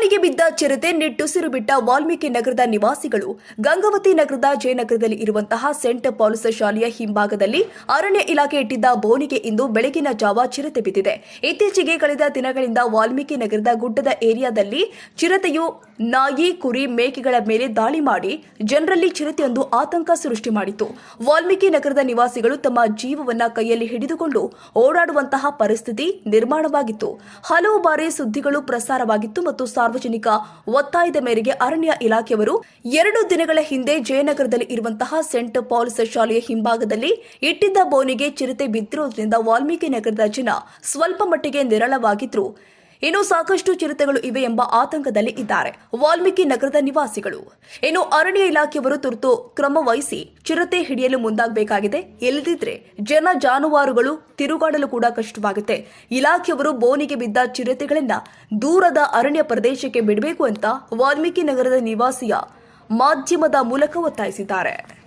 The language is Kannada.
ಬೋನಿಗೆ ಬಿದ್ದ ಚಿರತೆ ನಿಟ್ಟುಸಿರು ಬಿಟ್ಟ ವಾಲ್ಮೀಕಿ ನಗರದ ನಿವಾಸಿಗಳು ಗಂಗಾವತಿ ನಗರದ ಜಯನಗರದಲ್ಲಿ ಇರುವಂತಹ ಸೆಂಟ್ ಪಾಲಿಸ ಶಾಲೆಯ ಹಿಂಭಾಗದಲ್ಲಿ ಅರಣ್ಯ ಇಲಾಖೆ ಇಟ್ಟಿದ್ದ ಬೋನಿಗೆ ಇಂದು ಬೆಳಗಿನ ಜಾವ ಚಿರತೆ ಬಿದ್ದಿದೆ. ಇತ್ತೀಚೆಗೆ ಕಳೆದ ದಿನಗಳಿಂದ ವಾಲ್ಮೀಕಿ ನಗರದ ಗುಡ್ಡದ ಏರಿಯಾದಲ್ಲಿ ಚಿರತೆಯು ನಾಯಿ, ಕುರಿ, ಮೇಕೆಗಳ ಮೇಲೆ ದಾಳಿ ಮಾಡಿ ಜನರಲ್ಲಿ ಚಿರತೆಯೊಂದು ಆತಂಕ ಸೃಷ್ಟಿ ಮಾಡಿತು. ವಾಲ್ಮೀಕಿ ನಗರದ ನಿವಾಸಿಗಳು ತಮ್ಮ ಜೀವವನ್ನ ಕೈಯಲ್ಲಿ ಹಿಡಿದುಕೊಂಡು ಓಡಾಡುವಂತಹ ಪರಿಸ್ಥಿತಿ ನಿರ್ಮಾಣವಾಗಿತ್ತು. ಹಲವು ಬಾರಿ ಸುದ್ದಿಗಳು ಪ್ರಸಾರವಾಗಿತ್ತು ಮತ್ತು ಸಾರ್ವಜನಿಕ ಒತ್ತಾಯದ ಮೇರೆಗೆ ಅರಣ್ಯ ಇಲಾಖೆಯವರು ಎರಡು ದಿನಗಳ ಹಿಂದೆ ಜಯನಗರದಲ್ಲಿ ಇರುವಂತಹ ಸೆಂಟ್ ಪಾಲ್ಸ್ ಶಾಲೆಯ ಹಿಂಭಾಗದಲ್ಲಿ ಇಟ್ಟಿದ್ದ ಬೋನಿಗೆ ಚಿರತೆ ಬಿದ್ದಿರುವುದರಿಂದ ವಾಲ್ಮೀಕಿ ನಗರದ ಜನ ಸ್ವಲ್ಪ ಮಟ್ಟಿಗೆ ನಿರಳವಾಗಿದ್ರು. ಇನ್ನು ಸಾಕಷ್ಟು ಚಿರತೆಗಳು ಇವೆ ಎಂಬ ಆತಂಕದಲ್ಲಿ ಇದ್ದಾರೆ. ವಾಲ್ಮೀಕಿ ನಗರದ ನಿವಾಸಿಗಳು. ಇನ್ನು ಅರಣ್ಯ ಇಲಾಖೆಯವರು ತುರ್ತು ಕ್ರಮ ಚಿರತೆ ಹಿಡಿಯಲು ಮುಂದಾಗಬೇಕಾಗಿದೆ. ಇಲ್ಲದಿದ್ರೆ ಜನ ಜಾನುವಾರುಗಳು ತಿರುಗಾಡಲು ಕೂಡ ಕಷ್ಟವಾಗುತ್ತೆ. ಇಲಾಖೆಯವರು ಬೋನಿಗೆ ಬಿದ್ದ ಚಿರತೆಗಳಿಂದ ದೂರದ ಅರಣ್ಯ ಪ್ರದೇಶಕ್ಕೆ ಬಿಡಬೇಕು ಅಂತ ವಾಲ್ಮೀಕಿ ನಗರದ ನಿವಾಸಿಯ ಮಾಧ್ಯಮದ ಮೂಲಕ ಒತ್ತಾಯಿಸಿದ್ದಾರೆ.